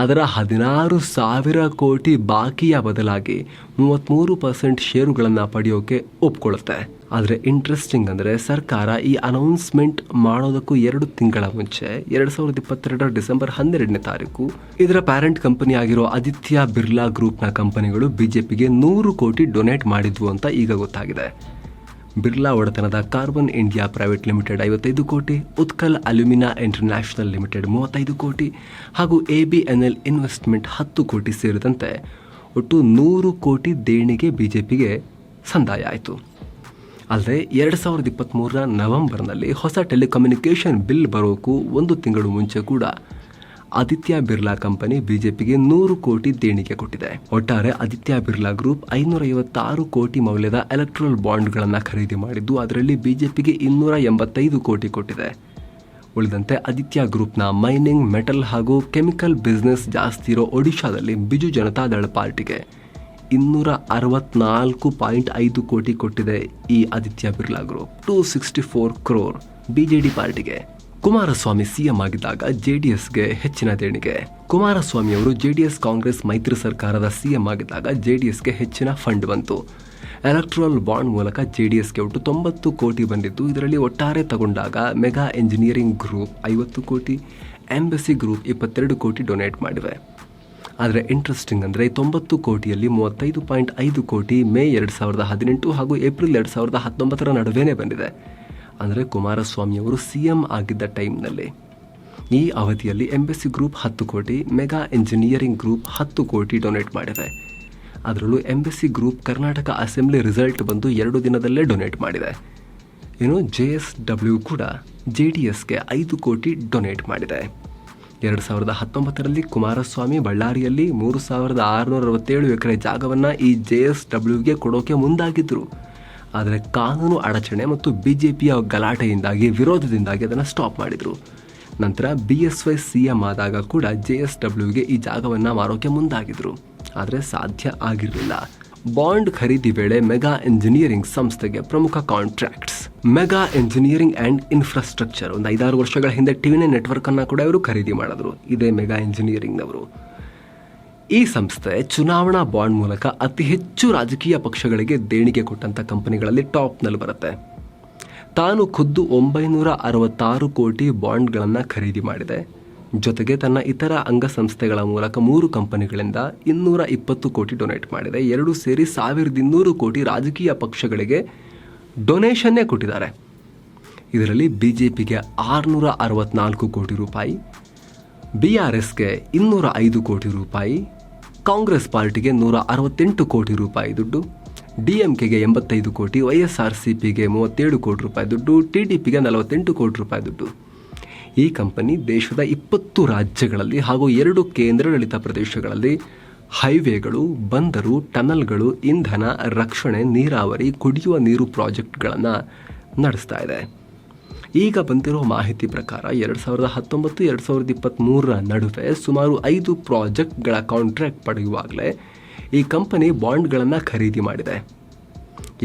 ಅದರ ಹದಿನಾರು ಸಾವಿರ ಕೋಟಿ ಬಾಕಿಯ ಬದಲಾಗಿ ಮೂವತ್ತ್ಮೂರು ಪರ್ಸೆಂಟ್ ಷೇರುಗಳನ್ನು ಪಡೆಯೋಕೆ ಒಪ್ಕೊಳ್ಳುತ್ತೆ. ಆದರೆ ಇಂಟ್ರೆಸ್ಟಿಂಗ್ ಅಂದರೆ ಸರ್ಕಾರ ಈ ಅನೌನ್ಸ್ಮೆಂಟ್ ಮಾಡೋದಕ್ಕೂ ಎರಡು ತಿಂಗಳ ಮುಂಚೆ, ಎರಡು ಸಾವಿರದ ಇಪ್ಪತ್ತೆರಡರ ಡಿಸೆಂಬರ್ ಹನ್ನೆರಡನೇ ತಾರೀಕು, ಇದರ ಪ್ಯಾರೆಂಟ್ ಕಂಪನಿ ಆಗಿರೋ ಆದಿತ್ಯ ಬಿರ್ಲಾ ಗ್ರೂಪ್ನ ಕಂಪನಿಗಳು ಬಿಜೆಪಿಗೆ ನೂರು ಕೋಟಿ ಡೊನೇಟ್ ಮಾಡಿದ್ವು ಅಂತ ಈಗ ಗೊತ್ತಾಗಿದೆ. ಬಿರ್ಲಾ ಒಡೆತನದ ಕಾರ್ಬನ್ ಇಂಡಿಯಾ ಪ್ರೈವೇಟ್ ಲಿಮಿಟೆಡ್ ಐವತ್ತೈದು ಕೋಟಿ, ಉತ್ಕಲ್ ಅಲ್ಯೂಮಿನಾ ಇಂಟರ್ನ್ಯಾಷನಲ್ ಲಿಮಿಟೆಡ್ ಮೂವತ್ತೈದು ಕೋಟಿ, ಹಾಗೂ A B N L investment ಹತ್ತು ಕೋಟಿ ಸೇರಿದಂತೆ ಒಟ್ಟು ನೂರು ಕೋಟಿ ದೇಣಿಗೆ ಬಿಜೆಪಿಗೆ ಸಂದಾಯ ಆಯಿತು. ಅಲ್ಲದೆ ಎರಡು ಸಾವಿರದ ಇಪ್ಪತ್ತ್ಮೂರರ ನವೆಂಬರ್ನಲ್ಲಿ ಹೊಸ ಟೆಲಿಕಮ್ಯುನಿಕೇಷನ್ ಬಿಲ್ ಬರೋಕ್ಕೂ ಒಂದು ತಿಂಗಳು ಮುಂಚೆ ಕೂಡ ಆದಿತ್ಯ ಬಿರ್ಲಾ ಕಂಪನಿ ಬಿಜೆಪಿಗೆ ನೂರು ಕೋಟಿ ದೇಣಿಗೆ ಕೊಟ್ಟಿದೆ. ಒಟ್ಟಾರೆ ಆದಿತ್ಯ ಬಿರ್ಲಾ ಗ್ರೂಪ್ ಐನೂರ ಐವತ್ತಾರು ಕೋಟಿ ಮೌಲ್ಯದ ಎಲೆಕ್ಟ್ರಲ್ ಬಾಂಡ್ಗಳನ್ನು ಖರೀದಿ ಮಾಡಿದ್ದು ಅದರಲ್ಲಿ ಬಿಜೆಪಿಗೆ ಇನ್ನೂರ ಎಂಬತ್ತೈದು ಕೋಟಿ ಕೊಟ್ಟಿದೆ. ಉಳಿದಂತೆ ಆದಿತ್ಯ ಗ್ರೂಪ್ನ ಮೈನಿಂಗ್, ಮೆಟಲ್ ಹಾಗೂ ಕೆಮಿಕಲ್ ಬಿಸ್ನೆಸ್ ಜಾಸ್ತಿ ಇರೋ ಒಡಿಶಾದಲ್ಲಿ ಬಿಜು ಜನತಾದಳ ಪಾರ್ಟಿಗೆ ಇನ್ನೂರ ಅರವತ್ನಾಲ್ಕು ಪಾಯಿಂಟ್ ಐದು ಕೋಟಿ ಕೊಟ್ಟಿದೆ ಈ Aditya Birla group. Two sixty four crore BJD ಪಾರ್ಟಿಗೆ. ಕುಮಾರಸ್ವಾಮಿ ಸಿಎಂ ಆಗಿದ್ದಾಗ ಜೆಡಿಎಸ್ಗೆ ಹೆಚ್ಚಿನ ದೇಣಿಗೆ. ಕುಮಾರಸ್ವಾಮಿ ಅವರು ಜೆಡಿಎಸ್ ಕಾಂಗ್ರೆಸ್ ಮೈತ್ರಿ ಸರ್ಕಾರದ ಸಿಎಂ ಆಗಿದ್ದಾಗ ಜೆಡಿಎಸ್ಗೆ ಹೆಚ್ಚಿನ ಫಂಡ್ ಬಂತು. ಎಲೆಕ್ಟ್ರಲ್ ಬಾಂಡ್ ಮೂಲಕ ಜೆಡಿಎಸ್ಗೆ ಒಟ್ಟು ತೊಂಬತ್ತು ಕೋಟಿ ಬಂದಿದ್ದು, ಇದರಲ್ಲಿ ಒಟ್ಟಾರೆ ತಗೊಂಡಾಗ ಮೆಗಾ ಎಂಜಿನಿಯರಿಂಗ್ ಗ್ರೂಪ್ ಐವತ್ತು ಕೋಟಿ, ಎಂಬಸಿ ಗ್ರೂಪ್ ಇಪ್ಪತ್ತೆರಡು ಕೋಟಿ ಡೊನೇಟ್ ಮಾಡಿವೆ. ಆದರೆ ಇಂಟ್ರೆಸ್ಟಿಂಗ್ ಅಂದರೆ ತೊಂಬತ್ತು ಕೋಟಿಯಲ್ಲಿ ಮೂವತ್ತೈದು ಪಾಯಿಂಟ್ ಐದು ಕೋಟಿ ಮೇ ಎರಡು ಸಾವಿರದ ಹದಿನೆಂಟು ಹಾಗೂ ಏಪ್ರಿಲ್ ಎರಡು ಸಾವಿರದ ಹತ್ತೊಂಬತ್ತರ ನಡುವೆನೇ ಬಂದಿದೆ. ಅಂದರೆ ಕುಮಾರಸ್ವಾಮಿಯವರು ಸಿ ಎಂ ಆಗಿದ್ದ ಟೈಮ್ನಲ್ಲಿ. ಈ ಅವಧಿಯಲ್ಲಿ ಎಂಬೆಸಿ ಗ್ರೂಪ್ ಹತ್ತು ಕೋಟಿ, ಮೆಗಾ ಇಂಜಿನಿಯರಿಂಗ್ ಗ್ರೂಪ್ ಹತ್ತು ಕೋಟಿ ಡೊನೇಟ್ ಮಾಡಿದೆ. ಅದರಲ್ಲೂ Embassy group Karnataka assembly result ಬಂದು ಎರಡು ದಿನದಲ್ಲೇ ಡೊನೇಟ್ ಮಾಡಿದೆ. ಇನ್ನು ಜೆ ಎಸ್ ಡಬ್ಲ್ಯೂ ಕೂಡ ಜೆ ಡಿ ಎಸ್ಗೆ ಐದು ಕೋಟಿ ಡೊನೇಟ್ ಮಾಡಿದೆ. ಎರಡು ಸಾವಿರದ ಹತ್ತೊಂಬತ್ತರಲ್ಲಿ ಕುಮಾರಸ್ವಾಮಿ ಬಳ್ಳಾರಿಯಲ್ಲಿ ಮೂರು ಸಾವಿರದ ಆರುನೂರ ಅರವತ್ತೇಳು ಎಕರೆ ಜಾಗವನ್ನು ಈ ಜೆ ಎಸ್ ಡಬ್ಲ್ಯೂಗೆ ಕೊಡೋಕೆ ಮುಂದಾಗಿದ್ದರು ಆದರೆ ಕಾನೂನು ಅಡಚಣೆ ಮತ್ತು ಬಿ ಜೆ ಪಿಯ ಗಲಾಟೆಯಿಂದಾಗಿ, ವಿರೋಧದಿಂದಾಗಿ ಅದನ್ನು ಸ್ಟಾಪ್ ಮಾಡಿದರು. ನಂತರ B S Y C M ಆದಾಗ ಕೂಡ ಜೆ ಎಸ್ ಡಬ್ಲ್ಯೂಗೆ ಈ ಜಾಗವನ್ನು ಮಾರೋಕೆ ಮುಂದಾಗಿದ್ರು. ಆದರೆ ಸಾಧ್ಯ ಆಗಿರಲಿಲ್ಲ. ಬಾಂಡ್ ಖರೀದಿ ವೇಳೆ ಮೆಗಾ ಇಂಜಿನಿಯರಿಂಗ್ ಸಂಸ್ಥೆಗೆ ಪ್ರಮುಖ contracts mega engineering and infrastructure ಒಂದು ಐದಾರು ವರ್ಷಗಳ ಹಿಂದೆ ಟಿವಿನೇ ನೆಟ್ವರ್ಕ್ ಅನ್ನು ಕೂಡ ಇವರು ಖರೀದಿ ಮಾಡಿದ್ರು. ಇದೇ ಮೆಗಾ ಇಂಜಿನಿಯರಿಂಗ್ನವರು ಈ ಸಂಸ್ಥೆ ಚುನಾವಣಾ ಬಾಂಡ್ ಮೂಲಕ ಅತಿ ಹೆಚ್ಚು ರಾಜಕೀಯ ಪಕ್ಷಗಳಿಗೆ ದೇಣಿಗೆ ಕೊಟ್ಟಂತ ಕಂಪನಿಗಳಲ್ಲಿ ಟಾಪ್ನಲ್ಲಿ ಬರುತ್ತೆ. ತಾನು ಖುದ್ದು ಒಂಬೈನೂರ ಅರವತ್ತಾರು ಕೋಟಿ ಬಾಂಡ್ಗಳನ್ನು ಖರೀದಿ ಮಾಡಿದೆ. ಜೊತೆಗೆ ತನ್ನ ಇತರ ಅಂಗಸಂಸ್ಥೆಗಳ ಮೂಲಕ ಮೂರು ಕಂಪನಿಗಳಿಂದ ಇನ್ನೂರ ಇಪ್ಪತ್ತು ಕೋಟಿ ಡೊನೇಟ್ ಮಾಡಿದೆ. ಎರಡು ಸೇರಿ ಸಾವಿರದ ಇನ್ನೂರು ಕೋಟಿ ರಾಜಕೀಯ ಪಕ್ಷಗಳಿಗೆ ಡೊನೇಷನ್ನೇ ಕೊಟ್ಟಿದ್ದಾರೆ. ಇದರಲ್ಲಿ ಬಿ ಜೆ ಪಿಗೆ ಆರುನೂರ ಅರವತ್ನಾಲ್ಕು ಕೋಟಿ ರೂಪಾಯಿ ಬಿ ಆರ್ ಎಸ್ಗೆ ಇನ್ನೂರ ಐದು ಕೋಟಿ ರೂಪಾಯಿ ಕಾಂಗ್ರೆಸ್ ಪಾರ್ಟಿಗೆ ನೂರ ಅರವತ್ತೆಂಟು ಕೋಟಿ ರೂಪಾಯಿ ದುಡ್ಡು ಡಿ ಎಂ ಕೆಗೆ ಎಂಬತ್ತೈದು ಕೋಟಿ ವೈ ಎಸ್ ಆರ್ ಸಿ ಪಿಗೆ ಮೂವತ್ತೇಳು ಕೋಟಿ ರೂಪಾಯಿ ದುಡ್ಡು ಟಿ ಡಿ ಪಿಗೆ ನಲವತ್ತೆಂಟು ಕೋಟಿ ರೂಪಾಯಿ ದುಡ್ಡು. ಈ ಕಂಪನಿ ದೇಶದ ಇಪ್ಪತ್ತು ರಾಜ್ಯಗಳಲ್ಲಿ ಹಾಗೂ ಎರಡು ಕೇಂದ್ರಾಡಳಿತ ಪ್ರದೇಶಗಳಲ್ಲಿ ಹೈವೇಗಳು, ಬಂದರು, ಟನಲ್ಗಳು, ಇಂಧನ, ರಕ್ಷಣೆ, ನೀರಾವರಿ, ಕುಡಿಯುವ ನೀರು ಪ್ರಾಜೆಕ್ಟ್ಗಳನ್ನು ನಡೆಸ್ತಾ ಇದೆ. ಈಗ ಬಂದಿರೋ ಮಾಹಿತಿ ಪ್ರಕಾರ ಎರಡು ಸಾವಿರದ ಹತ್ತೊಂಬತ್ತು, ಎರಡು ಸಾವಿರದ ಇಪ್ಪತ್ತ್ಮೂರರ ನಡುವೆ ಸುಮಾರು ಐದು ಪ್ರಾಜೆಕ್ಟ್ಗಳ ಕಾಂಟ್ರಾಕ್ಟ್ ಪಡೆಯುವಾಗಲೇ ಈ ಕಂಪನಿ ಬಾಂಡ್ಗಳನ್ನು ಖರೀದಿ ಮಾಡಿದೆ.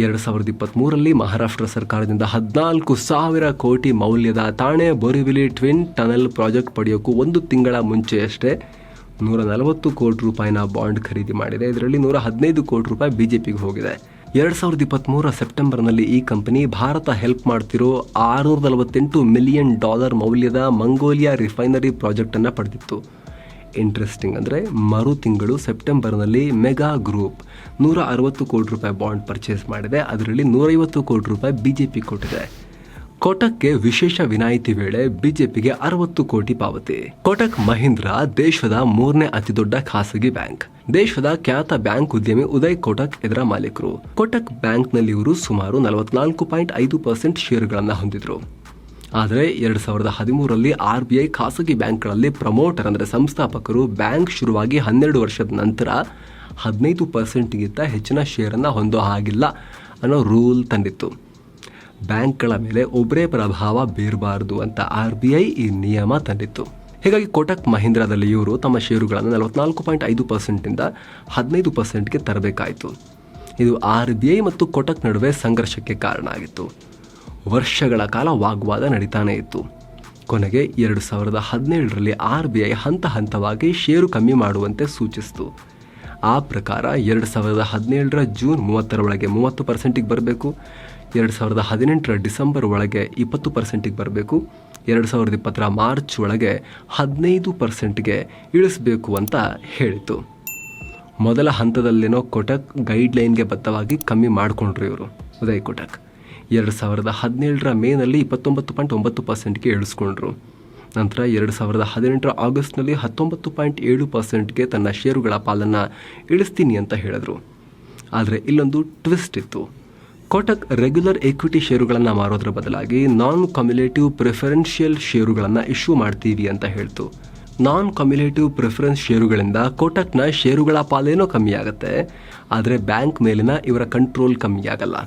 ಎರಡು ಸಾವಿರದ ಇಪ್ಪತ್ತ್ಮೂರರಲ್ಲಿ ಮಹಾರಾಷ್ಟ್ರ ಸರ್ಕಾರದಿಂದ ಹದಿನಾಲ್ಕು ಸಾವಿರ ಕೋಟಿ ಮೌಲ್ಯದ Thane Borivali twin tunnel project ಪಡೆಯೋಕ್ಕೂ ಒಂದು ತಿಂಗಳ ಮುಂಚೆಯಷ್ಟೇ ನೂರ ನಲವತ್ತು ಕೋಟಿ ರೂಪಾಯಿನ ಬಾಂಡ್ ಖರೀದಿ ಮಾಡಿದೆ. ಇದರಲ್ಲಿ ನೂರ ಹದಿನೈದು ಕೋಟಿ ರೂಪಾಯಿ ಬಿ ಜೆ ಪಿಗೆ ಹೋಗಿದೆ. ಎರಡು ಸಾವಿರದ ಇಪ್ಪತ್ತ್ಮೂರ ಸೆಪ್ಟೆಂಬರ್ನಲ್ಲಿ ಈ ಕಂಪನಿ ಭಾರತ ಹೆಲ್ಪ್ ಮಾಡ್ತಿರೋ ಆರುನೂರ ನಲವತ್ತೆಂಟು ಮಿಲಿಯನ್ ಡಾಲರ್ ಮೌಲ್ಯದ ಮಂಗೋಲಿಯಾ ರಿಫೈನರಿ ಪ್ರಾಜೆಕ್ಟನ್ನು ಪಡೆದಿತ್ತು. ಇಂಟ್ರೆಸ್ಟಿಂಗ್ ಅಂದರೆ ಮರು ತಿಂಗಳು ಸೆಪ್ಟೆಂಬರ್ನಲ್ಲಿ ಮೆಗಾ ಗ್ರೂಪ್ ನೂರ ಅರವತ್ತು ಕೋಟಿ ರೂಪಾಯಿ ಬಾಂಡ್ ಪರ್ಚೇಸ್ ಮಾಡಿದೆ. ಅದರಲ್ಲಿ ನೂರೈವತ್ತು ಕೋಟಿ ರೂಪಾಯಿ ಬಿಜೆಪಿ ಕೊಟ್ಟಿದೆ. ಕೋಟಕ್ಗೆ ವಿಶೇಷ ವಿನಾಯಿತಿ ವೇಳೆ ಬಿಜೆಪಿಗೆ ಅರವತ್ತು ಕೋಟಿ ಪಾವತಿ. ಕೋಟಕ್ ಮಹೀಂದ್ರ ದೇಶದ ಮೂರನೇ ಅತಿದೊಡ್ಡ ಖಾಸಗಿ ಬ್ಯಾಂಕ್. ದೇಶದ ಖ್ಯಾತ ಬ್ಯಾಂಕ್ ಉದ್ಯಮಿ ಉದಯ್ ಕೋಟಕ್ ಇದರ ಮಾಲೀಕರು. ಕೋಟಕ್ ಬ್ಯಾಂಕ್ನಲ್ಲಿ ಇವರು ಸುಮಾರು ನಲವತ್ನಾಲ್ಕು ಪಾಯಿಂಟ್ ಐದು ಪರ್ಸೆಂಟ್ ಷೇರುಗಳನ್ನು ಹೊಂದಿದ್ರು. ಆದರೆ ಎರಡು ಸಾವಿರದ ಹದಿಮೂರರಲ್ಲಿ ಆರ್ ಬಿ ಐ ಖಾಸಗಿ ಬ್ಯಾಂಕ್ಗಳಲ್ಲಿ ಪ್ರಮೋಟರ್ ಅಂದರೆ ಸಂಸ್ಥಾಪಕರು ಬ್ಯಾಂಕ್ ಶುರುವಾಗಿ ಹನ್ನೆರಡು ವರ್ಷದ ನಂತರ ಹದಿನೈದು ಪರ್ಸೆಂಟ್ಗಿಂತ ಹೆಚ್ಚಿನ ಶೇರನ್ನು ಹೊಂದೋ ಹಾಗಿಲ್ಲ ಅನ್ನೋ ರೂಲ್ ತಂದಿತ್ತು. ಬ್ಯಾಂಕ್ಗಳ ಮೇಲೆ ಒಬ್ಬರೇ ಪ್ರಭಾವ ಬೀರಬಾರದು ಅಂತ ಆರ್ ಬಿ ಐ ಈ ನಿಯಮ ತಂದಿತ್ತು. ಹೀಗಾಗಿ ಕೋಟಕ್ ಮಹೀಂದ್ರಾದಲ್ಲಿ ಇವರು ತಮ್ಮ ಷೇರುಗಳನ್ನು ನಲವತ್ನಾಲ್ಕು ಪಾಯಿಂಟ್ ಐದು ಪರ್ಸೆಂಟಿಂದ ಹದಿನೈದು ಪರ್ಸೆಂಟ್ಗೆ ತರಬೇಕಾಯಿತು. ಇದು ಆರ್ ಬಿ ಐ ಮತ್ತು ಕೋಟಕ್ ನಡುವೆ ಸಂಘರ್ಷಕ್ಕೆ ಕಾರಣ ಆಗಿತ್ತು. ವರ್ಷಗಳ ಕಾಲ ವಾಗ್ವಾದ ನಡೀತಾನೆ ಇತ್ತು. ಕೊನೆಗೆ ಎರಡು ಸಾವಿರದ ಹದಿನೇಳರಲ್ಲಿ ಆರ್ ಬಿ ಐ ಹಂತ ಹಂತವಾಗಿ ಷೇರು ಕಮ್ಮಿ ಮಾಡುವಂತೆ ಸೂಚಿಸಿತು. ಆ ಪ್ರಕಾರ ಎರಡು ಸಾವಿರದ ಹದಿನೇಳರ ಜೂನ್ ಮೂವತ್ತರ ಒಳಗೆ ಮೂವತ್ತು ಪರ್ಸೆಂಟಿಗೆ ಬರಬೇಕು. ಎರಡು ಸಾವಿರದ ಹದಿನೆಂಟರ ಡಿಸೆಂಬರ್ ಒಳಗೆ ಇಪ್ಪತ್ತು ಪರ್ಸೆಂಟಿಗೆ ಬರಬೇಕು, ಎರಡು ಸಾವಿರದ ಇಪ್ಪತ್ತರ ಮಾರ್ಚ್ ಒಳಗೆ ಹದಿನೈದು ಪರ್ಸೆಂಟ್ಗೆ ಇಳಿಸಬೇಕು ಅಂತ ಹೇಳಿತು ಮೊದಲ ಹಂತದಲ್ಲೇನೋ ಕೊಟಕ್ ಗೈಡ್ಲೈನ್ಗೆ ಬದ್ಧವಾಗಿ ಕಮ್ಮಿ ಮಾಡಿಕೊಂಡ್ರು ಇವರು, ಉದಯ್ ಕೊಟಕ್. ಎರಡು ಸಾವಿರದ ಹದಿನೇಳರ ಮೇನಲ್ಲಿ ಇಪ್ಪತ್ತೊಂಬತ್ತು ಪಾಯಿಂಟ್ ಒಂಬತ್ತು ಪರ್ಸೆಂಟ್ಗೆ ಇಳಿಸ್ಕೊಂಡ್ರು. ನಂತರ ಎರಡು ಸಾವಿರದ ಹದಿನೆಂಟರ ಆಗಸ್ಟ್ನಲ್ಲಿ ಹತ್ತೊಂಬತ್ತು ಪಾಯಿಂಟ್ ಏಳು ಪರ್ಸೆಂಟ್ಗೆ ತನ್ನ ಷೇರುಗಳ ಪಾಲನ್ನು ಇಳಿಸ್ತೀನಿ ಅಂತ ಹೇಳಿದ್ರು. ಆದರೆ ಇಲ್ಲೊಂದು ಟ್ವಿಸ್ಟ್ ಇತ್ತು. ಕೋಟಕ್ ರೆಗ್ಯುಲರ್ ಈಕ್ವಿಟಿ ಷೇರುಗಳನ್ನು ಮಾರೋದ್ರ ಬದಲಾಗಿ ನಾನ್ ಕಮ್ಯುಲೇಟಿವ್ ಪ್ರಿಫರೆನ್ಷಿಯಲ್ ಷೇರುಗಳನ್ನು ಇಶ್ಯೂ ಮಾಡ್ತೀವಿ ಅಂತ ಹೇಳ್ತು. ನಾನ್ ಕಮ್ಯುಲೇಟಿವ್ ಪ್ರಿಫರೆನ್ಸ್ ಷೇರುಗಳಿಂದ ಕೋಟಕ್ನ ಷೇರುಗಳ ಪಾಲೇನೋ ಕಮ್ಮಿ ಆಗುತ್ತೆ, ಆದರೆ ಬ್ಯಾಂಕ್ ಮೇಲಿನ ಇವರ ಕಂಟ್ರೋಲ್ ಕಮ್ಮಿ ಆಗಲ್ಲ.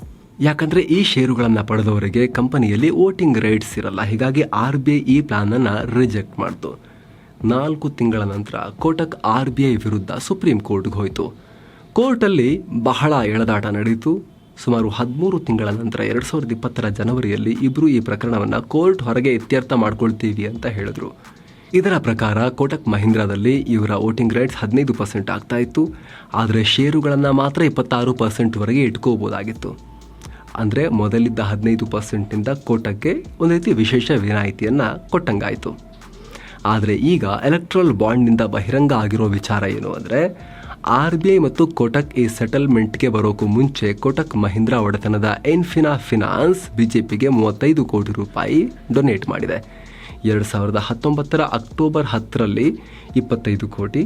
ಯಾಕಂದರೆ ಈ ಷೇರುಗಳನ್ನು ಪಡೆದವರಿಗೆ ಕಂಪನಿಯಲ್ಲಿ ವೋಟಿಂಗ್ ರೈಟ್ಸ್ ಇರಲ್ಲ, ಹೀಗಾಗಿ ಆರ್ ಬಿ ಐ ಈ ಪ್ಲಾನನ್ನು ರಿಜೆಕ್ಟ್ ಮಾಡ್ತು. ನಾಲ್ಕು ತಿಂಗಳ ನಂತರ ಕೋಟಕ್ ಆರ್ ಬಿ ಐ ವಿರುದ್ಧ ಸುಪ್ರೀಂ ಕೋರ್ಟ್ಗೆ ಹೋಯಿತು. ಕೋರ್ಟಲ್ಲಿ ಬಹಳ ಎಳೆದಾಟ ನಡೆಯಿತು ಸುಮಾರು ಹದಿಮೂರು ತಿಂಗಳ ನಂತರ ಎರಡು ಸಾವಿರದ ಇಪ್ಪತ್ತರ ಜನವರಿಯಲ್ಲಿ ಇಬ್ಬರು ಈ ಪ್ರಕರಣವನ್ನು ಕೋರ್ಟ್ ಹೊರಗೆ ಇತ್ಯರ್ಥ ಮಾಡ್ಕೊಳ್ತೀವಿ ಅಂತ ಹೇಳಿದ್ರು. ಇದರ ಪ್ರಕಾರ ಕೋಟಕ್ ಮಹೀಂದ್ರಾದಲ್ಲಿ ಇವರ ವೋಟಿಂಗ್ ರೈಟ್ಸ್ ಹದಿನೈದು ಪರ್ಸೆಂಟ್ ಆಗ್ತಾ ಇತ್ತು. ಆದರೆ ಷೇರುಗಳನ್ನು ಮಾತ್ರ ಇಪ್ಪತ್ತಾರು ಪರ್ಸೆಂಟ್ವರೆಗೆ ಇಟ್ಕೋಬೋದಾಗಿತ್ತು. ಅಂದರೆ ಮೊದಲಿದ್ದ ಹದಿನೈದು ಪರ್ಸೆಂಟಿಂದ ಕೋಟಕ್ಕೆ ಒಂದು ರೀತಿ ವಿಶೇಷ ವಿನಾಯಿತಿಯನ್ನು ಕೊಟ್ಟಂಗಾಯಿತು. ಆದರೆ ಈಗ ಎಲೆಕ್ಟ್ರಲ್ ಬಾಂಡ್ನಿಂದ ಬಹಿರಂಗ ಆಗಿರೋ ವಿಚಾರ ಏನು ಅಂದರೆ ಆರ್ ಬಿ ಐ ಮತ್ತು ಕೋಟಕ್ ಈ ಸೆಟಲ್ಮೆಂಟ್ಗೆ ಬರೋಕು ಮುಂಚೆ ಕೋಟಕ್ ಮಹೀಂದ್ರಾ ಒಡೆತನದ ಎನ್ಫಿನಾ ಫಿನಾನ್ಸ್ ಬಿಜೆಪಿಗೆ ಮೂವತ್ತೈದು ಕೋಟಿ ರೂಪಾಯಿ ಡೊನೇಟ್ ಮಾಡಿದೆ. ಎರಡು ಸಾವಿರದ ಹತ್ತೊಂಬತ್ತರ ಅಕ್ಟೋಬರ್ ಹತ್ತರಲ್ಲಿ ಇಪ್ಪತ್ತೈದು ಕೋಟಿ.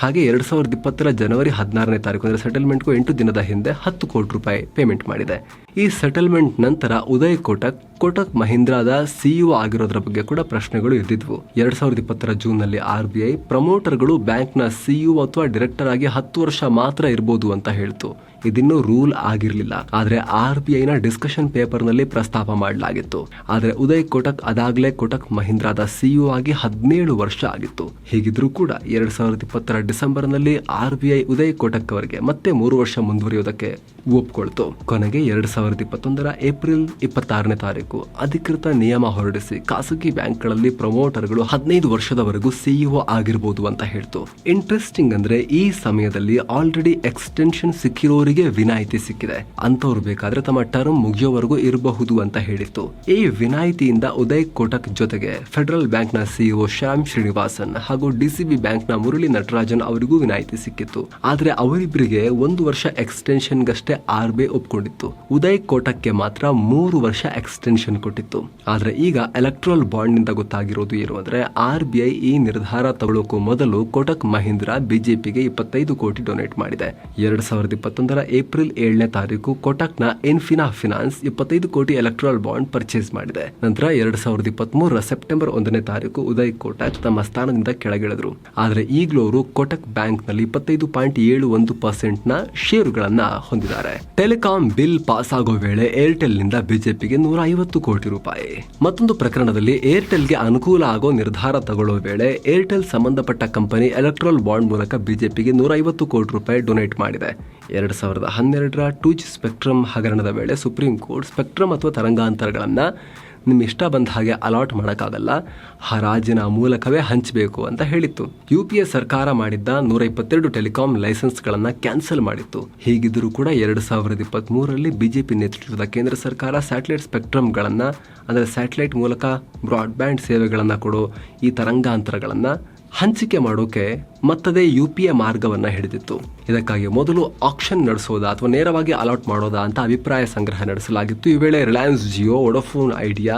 ಹಾಗೆ ಎರಡು ಸಾವಿರದ ಇಪ್ಪತ್ತರ ಜನವರಿ ಹದಿನಾರನೇ ತಾರೀಕು ಅಂದರೆ ಸೆಟಲ್ಮೆಂಟ್ಗೂ ಎಂಟು ದಿನದ ಹಿಂದೆ ಹತ್ತು ಕೋಟಿ ರೂಪಾಯಿ ಪೇಮೆಂಟ್ ಮಾಡಿದೆ. ಈ ಸೆಟಲ್ಮೆಂಟ್ ನಂತರ ಉದಯ್ ಕೋಟಕ್ ಕೋಟಕ್ ಮಹೀಂದ್ರಾದ ಸಿಇಒ ಆಗಿರೋದ್ರ ಬಗ್ಗೆ ಕೂಡ ಪ್ರಶ್ನೆಗಳು ಇದ್ದಿದ್ವು ಎರಡ್ ಸಾವಿರದ ಇಪ್ಪತ್ತರ ಜೂನ್ನಲ್ಲಿ ಆರ್ ಬಿ ಐ ಪ್ರಮೋಟರ್ಗಳು ಬ್ಯಾಂಕ್ನ ಸಿಇಒ ಅಥವಾ ಡೈರೆಕ್ಟರ್ ಆಗಿ ಹತ್ತು ವರ್ಷ ಮಾತ್ರ ಇರಬಹುದು ಅಂತ ಹೇಳ್ತು. ಇದಿನ್ನೂ ರೂಲ್ ಆಗಿರಲಿಲ್ಲ. ಆದ್ರೆ ಆರ್ ಬಿ ಐನ ಡಿಸ್ಕಷನ್ ಪೇಪರ್ನಲ್ಲಿ ಪ್ರಸ್ತಾಪ ಮಾಡಲಾಗಿತ್ತು. ಆದ್ರೆ ಉದಯ್ ಕೋಟಕ್ ಅದಾಗಲೇ ಕೋಟಕ್ ಮಹೀಂದ್ರಾದ ಸಿಇಒ ಆಗಿ ಹದಿನೇಳು ವರ್ಷ ಆಗಿತ್ತು. ಹೀಗಿದ್ರೂ ಕೂಡ ಎರಡ್ ಸಾವಿರದ ಇಪ್ಪತ್ತರ ಡಿಸೆಂಬರ್ನಲ್ಲಿ R B I Uday Kotak ಅವರಿಗೆ ಮತ್ತೆ ಮೂರು ವರ್ಷ ಮುಂದುವರಿಯೋದಕ್ಕೆ ಒಪ್ಕೊಳ್ತು. ಕೊನೆಗೆ ಎರಡ್ ಸಾವಿರದ ಇಪ್ಪತ್ತೊಂದರ ಏಪ್ರಿಲ್ ಇಪ್ಪತ್ತಾರನೇ ತಾರೀಕು ಅಧಿಕೃತ ನಿಯಮ ಹೊರಡಿಸಿ ಖಾಸಗಿ ಬ್ಯಾಂಕ್ಗಳಲ್ಲಿ ಪ್ರಮೋಟರ್ಗಳು ಹದಿನೈದು ವರ್ಷದವರೆಗೂ ಸಿಇಒ ಆಗಿರ್ಬೋದು ಅಂತ ಹೇಳ್ತು. ಇಂಟ್ರೆಸ್ಟಿಂಗ್ ಅಂದ್ರೆ ಈ ಸಮಯದಲ್ಲಿ ಆಲ್ರೆಡಿ ಎಕ್ಸ್ಟೆನ್ಷನ್ ಸಿಕ್ಕಿರೋರಿಗೆ ವಿನಾಯಿತಿ ಸಿಕ್ಕಿದೆ. ಅಂತವ್ರು ಬೇಕಾದ್ರೆ ತಮ್ಮ ಟರ್ಮ್ ಮುಗಿಯೋವರೆಗೂ ಇರಬಹುದು ಅಂತ ಹೇಳಿತ್ತು. ಈ ವಿನಾಯಿತಿಯಿಂದ ಉದಯ್ ಕೋಟಕ್ ಜೊತೆಗೆ ಫೆಡರಲ್ ಬ್ಯಾಂಕ್ನ ಸಿಇಒ ಶ್ಯಾಮ್ ಶ್ರೀನಿವಾಸನ್ ಹಾಗೂ ಡಿಸಿಬಿ ಬ್ಯಾಂಕ್ನ ಮುರಳಿ ನಟರಾಜನ್ ಅವರಿಗೂ ವಿನಾಯಿತಿ ಸಿಕ್ಕಿತ್ತು. ಆದ್ರೆ ಅವರಿಬ್ಬರಿಗೆ ಒಂದು ವರ್ಷ ಎಕ್ಸ್ಟೆನ್ಷನ್ ಗಷ್ಟೇ ಆರ್ ಬಿ ಒಪ್ಕೊಂಡಿತ್ತು. ಉದಯ್ ಕೋಟಕ್ಕೆ ಮಾತ್ರ ಮೂರು ವರ್ಷ ಎಕ್ಸ್ಟೆನ್ಷನ್ ಕೊಟ್ಟಿತ್ತು. ಆದ್ರೆ ಈಗ ಎಲೆಕ್ಟ್ರಲ್ ಬಾಂಡ್ನಿಂದ ಗೊತ್ತಾಗಿರೋದು ಏನು ಅಂದ್ರೆ ಆರ್ ಬಿ ಈ ನಿರ್ಧಾರ ತಗೊಳ್ಳೋಕು ಮೊದಲು ಕೋಟಕ್ ಮಹೀಂದ್ರ ಬಿಜೆಪಿಗೆ ಇಪ್ಪತ್ತೈದು ಕೋಟಿ ಡೊನೇಟ್ ಮಾಡಿದೆ. ಎರಡ್ ಸಾವಿರದ ಇಪ್ಪತ್ತೊಂದರ ಏಪ್ರಿಲ್ ಏಳನೇ ತಾರೀಕು ಕೋಟಕ್ನ ಇನ್ಫಿನಾ ಫಿನಾನ್ಸ್ ಇಪ್ಪತ್ತೈದು ಕೋಟಿ ಎಲೆಕ್ಟ್ರಲ್ ಬಾಂಡ್ ಪರ್ಚೇಸ್ ಮಾಡಿದೆ. ನಂತರ ಎರಡ್ ಸಾವಿರದ ಇಪ್ಪತ್ತ್ ಸೆಪ್ಟೆಂಬರ್ ಒಂದನೇ ತಾರೀಕು ಉದಯ್ ಕೋಟಕ್ ತಮ್ಮ ಸ್ಥಾನದಿಂದ ಕೆಳಗಿಳಿದ್ರು. ಆದ್ರೆ ಈಗಲೂ ಅವರು ಕೋಟಕ್ ಬ್ಯಾಂಕ್ನಲ್ಲಿ ಇಪ್ಪತ್ತೈದು ಪಾಯಿಂಟ್ ಏಳು ಒಂದು ಪರ್ಸೆಂಟ್ನ ಷೇರುಗಳನ್ನ ಹೊಂದಿದ್ದಾರೆ. ಟೆಲಿಕಾಂ ಬಿಲ್ ಪಾಸ್ ಆಗೋ ವೇಳೆ ಏರ್ಟೆಲ್ನಿಂದ ಬಿಜೆಪಿಗೆ ನೂರ ಐವತ್ತು ಕೋಟಿ ರೂಪಾಯಿ. ಮತ್ತೊಂದು ಪ್ರಕರಣದಲ್ಲಿ ಏರ್ಟೆಲ್ಗೆ ಅನುಕೂಲ ಆಗೋ ನಿರ್ಧಾರ ತಗೊಳ್ಳೋ ವೇಳೆ ಏರ್ಟೆಲ್ ಸಂಬಂಧಪಟ್ಟ ಕಂಪನಿ ಎಲೆಕ್ಟ್ರಲ್ ಬಾಂಡ್ ಮೂಲಕ ಬಿಜೆಪಿಗೆ ನೂರ ಐವತ್ತು ಕೋಟಿ ರೂಪಾಯಿ ಡೊನೇಟ್ ಮಾಡಿದೆ. ಎರಡ್ ಸಾವಿರದ ಹನ್ನೆರಡರ ಟೂ ಸ್ಪೆಕ್ಟ್ರಮ್ ಹಗರಣದ ವೇಳೆ ಸುಪ್ರೀಂ ಕೋರ್ಟ್ ಸ್ಪೆಕ್ಟ್ರಮ್ ಅಥವಾ ತರಂಗಾಂತರಗಳನ್ನ ನಿಮ್ಮ ಇಷ್ಟ ಬಂದ ಹಾಗೆ ಅಲಾಟ್ ಮಾಡೋಕ್ಕಾಗಲ್ಲ. ಹರಾಜಿನ ಮೂಲಕವೇ ಹಂಚಬೇಕು ಅಂತ ಹೇಳಿತ್ತು. ಯು ಪಿ ಎ ಸರ್ಕಾರ ಮಾಡಿದ್ದ ನೂರ ಇಪ್ಪತ್ತೆರಡು ಟೆಲಿಕಾಂ ಲೈಸೆನ್ಸ್ಗಳನ್ನು ಕ್ಯಾನ್ಸಲ್ ಮಾಡಿತ್ತು. ಹೀಗಿದ್ದರೂ ಕೂಡ ಎರಡು ಸಾವಿರದ ಜೆ ಬಿಜೆಪಿ ನೇತೃತ್ವದ ಕೇಂದ್ರ ಸರ್ಕಾರ ಸ್ಯಾಟಲೈಟ್ ಸ್ಪೆಕ್ಟ್ರಮ್ಗಳನ್ನು, ಅಂದರೆ ಸ್ಯಾಟಲೈಟ್ ಮೂಲಕ ಬ್ರಾಡ್ಬ್ಯಾಂಡ್ ಸೇವೆಗಳನ್ನು ಕೊಡೋ ಈ ತರಂಗಾಂತರಗಳನ್ನು ಹಂಚಿಕೆ ಮಾಡೋಕೆ ಮತ್ತದೇ ಯು ಪಿ ಎ ಮಾರ್ಗವನ್ನ ಹಿಡಿದಿತ್ತು. ಇದಕ್ಕಾಗಿ ಮೊದಲು ಆಕ್ಷನ್ ನಡೆಸೋದಾ ಅಥವಾ ನೇರವಾಗಿ ಅಲಾಟ್ ಮಾಡೋದಾ ಅಂತ ಅಭಿಪ್ರಾಯ ಸಂಗ್ರಹ ನಡೆಸಲಾಗಿತ್ತು. ಈ ವೇಳೆ Reliance Jio Vodafone Idea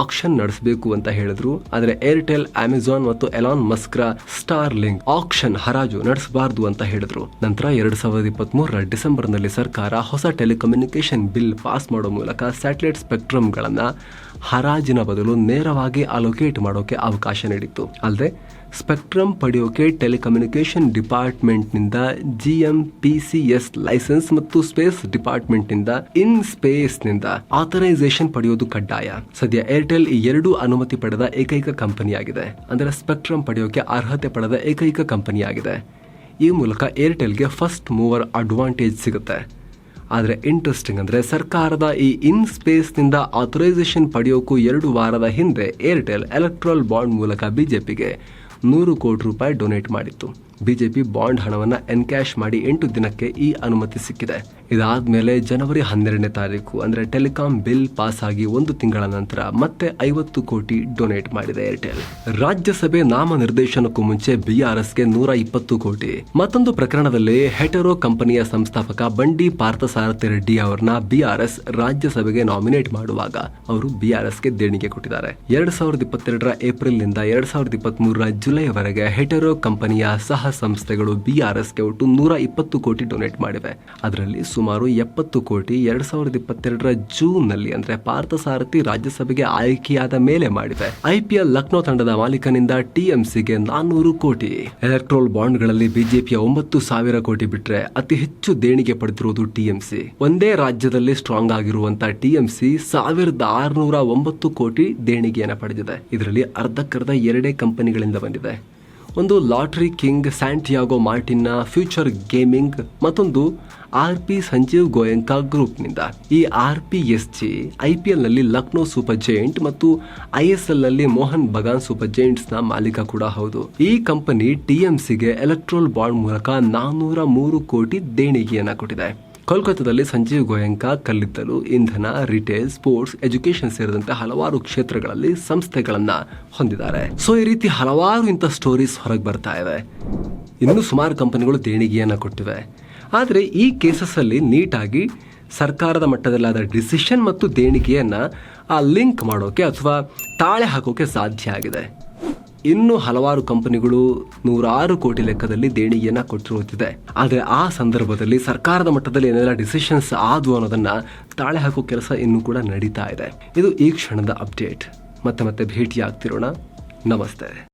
auction ನಡೆಸಬೇಕು ಅಂತ ಹೇಳಿದ್ರು. ಆದರೆ ಏರ್ಟೆಲ್ ಅಮೆಜಾನ್ ಮತ್ತು ಎಲಾನ್ ಮಸ್ಕ್ರ ಸ್ಟಾರ್ ಲಿಂಕ್ ಆಕ್ಷನ್ ಹರಾಜು ನಡೆಸಬಾರದು ಅಂತ ಹೇಳಿದ್ರು. ನಂತರ ಎರಡ್ ಸಾವಿರದ ಇಪ್ಪತ್ತ್ ಮೂರರ ಡಿಸೆಂಬರ್ನಲ್ಲಿ ಸರ್ಕಾರ ಹೊಸ ಟೆಲಿಕಮ್ಯುನಿಕೇಶನ್ ಬಿಲ್ ಪಾಸ್ ಮಾಡೋ ಮೂಲಕ ಸ್ಯಾಟಲೈಟ್ ಸ್ಪೆಕ್ಟ್ರಮ್ಗಳನ್ನ ಹರಾಜಿನ ಬದಲು ನೇರವಾಗಿ ಅಲೋಕೇಟ್ ಮಾಡೋಕೆ ಅವಕಾಶ ನೀಡಿತ್ತು. ಅಲ್ಲದೆ ಸ್ಪೆಕ್ಟ್ರಮ್ ಪಡೆಯೋಕೆ telecommunication ಡಿಪಾರ್ಟ್ಮೆಂಟ್ನಿಂದ G M P C S licence ಮತ್ತು ಸ್ಪೇಸ್ ಡಿಪಾರ್ಟ್ಮೆಂಟ್ನಿಂದ ಇನ್ ಸ್ಪೇಸ್ನಿಂದ ಆಥರೈಸೇಷನ್ ಪಡೆಯೋದು ಕಡ್ಡಾಯ. ಸದ್ಯ ಏರ್ಟೆಲ್ ಈ ಎರಡೂ ಅನುಮತಿ ಪಡೆದ ಏಕೈಕ ಕಂಪನಿಯಾಗಿದೆ. ಅಂದರೆ ಸ್ಪೆಕ್ಟ್ರಮ್ ಪಡೆಯೋಕೆ ಅರ್ಹತೆ ಪಡೆದ ಏಕೈಕ ಕಂಪನಿಯಾಗಿದೆ. ಈ ಮೂಲಕ ಏರ್ಟೆಲ್ಗೆ ಫಸ್ಟ್ ಮೂವರ್ ಅಡ್ವಾಂಟೇಜ್ ಸಿಗುತ್ತೆ. ಆದರೆ ಇಂಟ್ರೆಸ್ಟಿಂಗ್ ಅಂದರೆ ಸರ್ಕಾರದ ಈ ಇನ್ ಸ್ಪೇಸ್ನಿಂದ ಆಥರೈಸೇಷನ್ ಪಡೆಯೋಕ್ಕೂ ಎರಡು ವಾರದ ಹಿಂದೆ ಏರ್ಟೆಲ್ ಎಲೆಕ್ಟ್ರಲ್ ಬಾಂಡ್ ಮೂಲಕ ಬಿಜೆಪಿಗೆ ನೂರು ಕೋಟಿ ರೂಪಾಯಿ ಡೊನೇಟ್ ಮಾಡಿತ್ತು. ಬಿಜೆಪಿ ಬಾಂಡ್ ಹಣವನ್ನು ಎನ್ಕ್ಯಾಶ್ ಮಾಡಿ ಎಂಟು ದಿನಕ್ಕೆ ಈ ಅನುಮತಿ ಸಿಕ್ಕಿದೆ. ಇದಾದ್ಮೇಲೆ ಜನವರಿ ಹನ್ನೆರಡನೇ ತಾರೀಕು ಅಂದರೆ ಟೆಲಿಕಾಂ ಬಿಲ್ ಪಾಸ್ ಆಗಿ ಒಂದು ತಿಂಗಳ ನಂತರ ಮತ್ತೆ ಐವತ್ತು ಕೋಟಿ ಡೊನೇಟ್ ಮಾಡಿದೆ ಏರ್ಟೆಲ್. ರಾಜ್ಯಸಭೆ ನಾಮ ನಿರ್ದೇಶನಕ್ಕೂ ಮುಂಚೆ ಬಿಆರ್ಎಸ್ಗೆ ನೂರ ಇಪ್ಪತ್ತು ಕೋಟಿ. ಮತ್ತೊಂದು ಪ್ರಕರಣದಲ್ಲಿ ಹೆಟೆರೋ ಕಂಪನಿಯ ಸಂಸ್ಥಾಪಕ ಬಂಡಿ ಪಾರ್ಥಸಾರಥಿ ರೆಡ್ಡಿ ಅವರನ್ನ ಬಿಆರ್ಎಸ್ ರಾಜ್ಯಸಭೆಗೆ ನಾಮಿನೇಟ್ ಮಾಡುವಾಗ ಅವರು ಬಿಆರ್ಎಸ್ಗೆ ದೇಣಿಗೆ ಕೊಟ್ಟಿದ್ದಾರೆ. ಎರಡ್ ಸಾವಿರದ ಇಪ್ಪತ್ತೆರಡರ ಏಪ್ರಿಲ್ನಿಂದ ಎರಡ್ ಸಾವಿರದ ಇಪ್ಪತ್ತ್ ಮೂರರ ಜುಲೈವರೆಗೆ ಹೆಟೆರೋ ಕಂಪನಿಯ ಸಹ ಸಂಸ್ಥೆಗಳು ಬಿ ಆರ್ ಎಸ್ಗೆ ಒಟ್ಟು ನೂರ ಇಪ್ಪತ್ತು ಕೋಟಿ ಡೊನೇಟ್ ಮಾಡಿವೆ. ಅದರಲ್ಲಿ ಸುಮಾರು ಎಪ್ಪತ್ತು ಕೋಟಿ ಎರಡ್ ಸಾವಿರದ ಇಪ್ಪತ್ತೆರಡರ ಜೂನ್ನಲ್ಲಿ ಅಂದ್ರೆ ಪಾರ್ಥಸಾರಥಿ ರಾಜ್ಯಸಭೆಗೆ ಆಯ್ಕೆಯಾದ ಮೇಲೆ ಮಾಡಿವೆ. ಐಪಿಎಲ್ ಲಕ್ನೋ ತಂಡದ ಮಾಲೀಕನಿಂದ ಟಿಎಂಸಿಗೆ ನಾನ್ನೂರು ಕೋಟಿ. ಎಲೆಕ್ಟ್ರೋಲ್ ಬಾಂಡ್ಗಳಲ್ಲಿ ಬಿಜೆಪಿಯ ಒಂಬತ್ತು ಸಾವಿರ ಕೋಟಿ ಬಿಟ್ಟರೆ ಅತಿ ಹೆಚ್ಚು ದೇಣಿಗೆ ಪಡೆದಿರುವುದು ಟಿಎಂಸಿ ಒಂದೇ ರಾಜ್ಯದಲ್ಲಿ ಸ್ಟ್ರಾಂಗ್ ಆಗಿರುವಂತ ಟಿಎಂಸಿ ಸಾವಿರದ ಆರುನೂರ ಒಂಬತ್ತು ಕೋಟಿ ದೇಣಿಗೆಯನ್ನು ಪಡೆದಿದೆ. ಇದರಲ್ಲಿ ಅರ್ಧಕ್ಕರ್ಧ ಎರಡೇ ಕಂಪನಿಗಳಿಂದ ಬಂದಿದೆ. ಒಂದು ಲಾಟ್ರಿ ಕಿಂಗ್ ಸ್ಯಾಂಟಿಯಾಗೋ ಮಾರ್ಟಿನ್ನ ಫ್ಯೂಚರ್ ಗೇಮಿಂಗ್ ಮತ್ತೊಂದು ಆರ್ ಪಿ ಸಂಜೀವ್ ಗೋಯಂಕಾ ಗ್ರೂಪ್ನಿಂದ. ಈ R P S G I P ಎಲ್ನಲ್ಲಿ Lucknow super giant ಮತ್ತು ಐ ಎಸ್ ಎಲ್ನಲ್ಲಿ ಮೋಹನ್ ಬಗಾನ್ ಸೂಪರ್ ಜೈಂಟ್ಸ್ನ ಮಾಲೀಕ ಕೂಡ ಹೌದು. ಈ ಕಂಪನಿ ಸಿಗೆ ಎಲೆಕ್ಟ್ರೋಲ್ ಬಾಂಡ್ ಮೂಲಕ ನಾನ್ನೂರ ಮೂರು ಕೋಟಿ ದೇಣಿಗೆಯನ್ನು ಕೊಟ್ಟಿದೆ. ಕೋಲ್ಕತ್ತಾದಲ್ಲಿ ಸಂಜೀವ್ ಗೋಯಂಕ, ಕಲ್ಲಿದ್ದಲು, ಇಂಧನ ರಿಟೇಲ್ ಸ್ಪೋರ್ಟ್ಸ್ ಎಜುಕೇಶನ್ ಸೇರಿದಂತೆ ಹಲವಾರು ಕ್ಷೇತ್ರಗಳಲ್ಲಿ ಸಂಸ್ಥೆಗಳನ್ನ ಹೊಂದಿದ್ದಾರೆ. ಸೊ ಈ ರೀತಿ ಹಲವಾರು ಇಂಥ ಸ್ಟೋರೀಸ್ ಹೊರಗೆ ಬರ್ತಾ ಇವೆ. ಇನ್ನೂ ಸುಮಾರು ಕಂಪನಿಗಳು ದೇಣಿಗೆಯನ್ನು ಕೊಟ್ಟಿವೆ. ಆದರೆ ಈ ಕೇಸಸ್ಸಲ್ಲಿ ನೀಟಾಗಿ ಸರ್ಕಾರದ ಮಟ್ಟದಲ್ಲಾದ ಡಿಸಿಷನ್ ಮತ್ತು ದೇಣಿಗೆಯನ್ನು ಆ ಲಿಂಕ್ ಮಾಡೋಕೆ ಅಥವಾ ತಾಳೆ ಹಾಕೋಕೆ ಸಾಧ್ಯ ಆಗಿದೆ. ಇನ್ನು ಹಲವಾರು ಕಂಪನಿಗಳು ನೂರಾರು ಕೋಟಿ ಲೆಕ್ಕದಲ್ಲಿ ದೇಣಿಗೆಯನ್ನ ಕೊಟ್ಟಿರುತ್ತಿದೆ ಆದರೆ ಆ ಸಂದರ್ಭದಲ್ಲಿ ಸರ್ಕಾರದ ಮಟ್ಟದಲ್ಲಿ ಏನೆಲ್ಲ ಡಿಸಿಷನ್ಸ್ ಆದವು ಅನ್ನೋದನ್ನ ತಾಳೆ ಹಾಕೋ ಕೆಲಸ ಇನ್ನೂ ಕೂಡ ನಡೀತಾ ಇದೆ. ಇದು ಈ ಕ್ಷಣದ ಅಪ್ಡೇಟ್ ಮತ್ತೆ ಮತ್ತೆ ಭೇಟಿ ಆಗ್ತಿರೋಣ ನಮಸ್ತೆ.